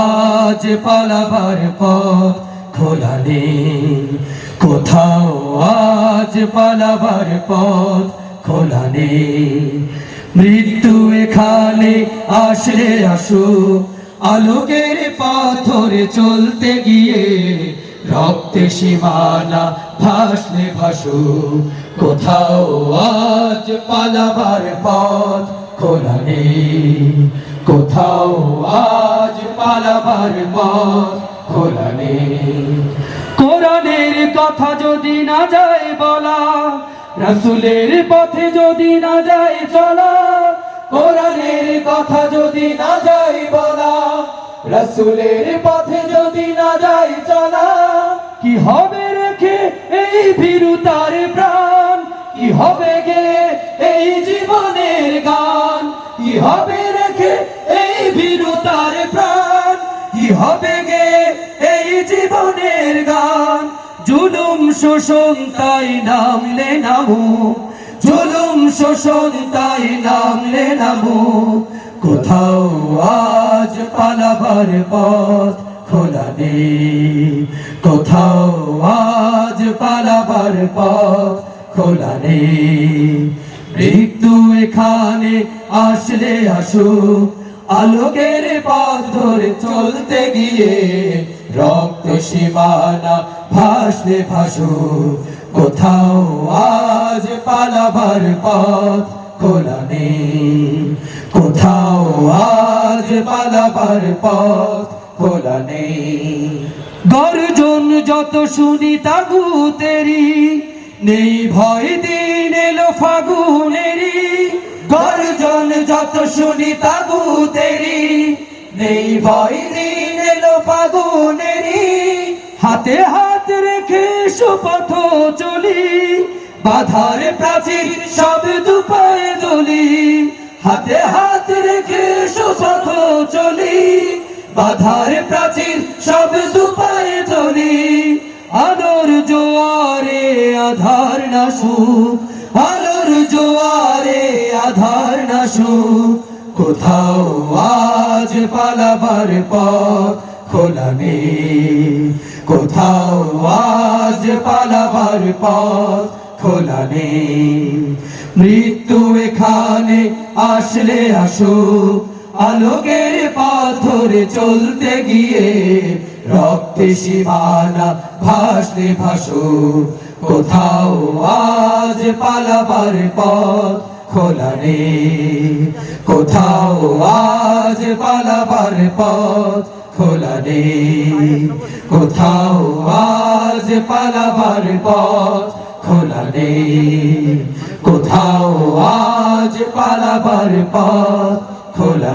আজ পালাবার পথ খোলা নেই কোথাও আজ পালাবার পথ খোলা নেই মৃত্যু এখানে আসলে আসু আলোকের পাথরে চলতে গিয়ে রক্তে সীমানা ভাসলে ভাসু কোথাও আজ পালাবার পথ খোলা নেই কোথাও আজ পালাবার পথ খোলা নেই কোরআনের কথা যদি না যায় বলা, রাসূলের পথে যদি না যায় চলা, কোরআনের কথা যদি না যায় বলা, রাসূলের পথে যদি না যায় চলা, কি হবে রেখে এই ভীরুতার প্রাণ? কি হবে গে এই জীবনের গান? কি হবে রেখে হবে গে এই জীবনের গান? জুলুম শোষণ তাই নামলে নামু। জুলুম শোষণ তাই নামলে নামু। কোথাও আজ পালাবার পথ খোলা নেই। কোথাও আজ পালাবার পথ খোলা নেই। মৃত্যু এখানে আসলে আসুক। আলোকের পথ ধরে চলতে গিয়ে রক্ত সীমানা ভাসলে ভাসু কোথাও আজ পালাবার পথ খোলা নেই। কোথাও আজ পালাবার পথ খোলা নেই। গর্জন যত শুনি তাগুতেরি নেই ভয় দিন এলো ফাগুনেরি গর্জন যত শুনি তাগুতেরি নেই ভয় দিন এলো ফাগুনেরি হাতে হাত রেখে সুপথ চলি, বাধার প্রাচীর সব দুপায়ে দলি। হাতে হাত রেখে সুপথ চলি, বাধার প্রাচীর সব দুপায়ে চলি আলোর জোয়ারে আধার নাশু আলোর জোয়ারে আধার নাশু কোথাও আজ পালাবার পথ খোলা নেই। কোথাও আজ পালাবার পথ খোলা নেই। মৃত্যু এখানে আসলে আসুক। আলোকের পাথরে চলতে গিয়ে রক্তে সীমানা ভাসলে ভাসু। কোথাও আজ পালাবার পথ খোলা কোথাও আজ পালাবার পথ খোলা কোথাও আজ পালাবার পথ খোলা কোথাও আজ পালাবার পথ খোলা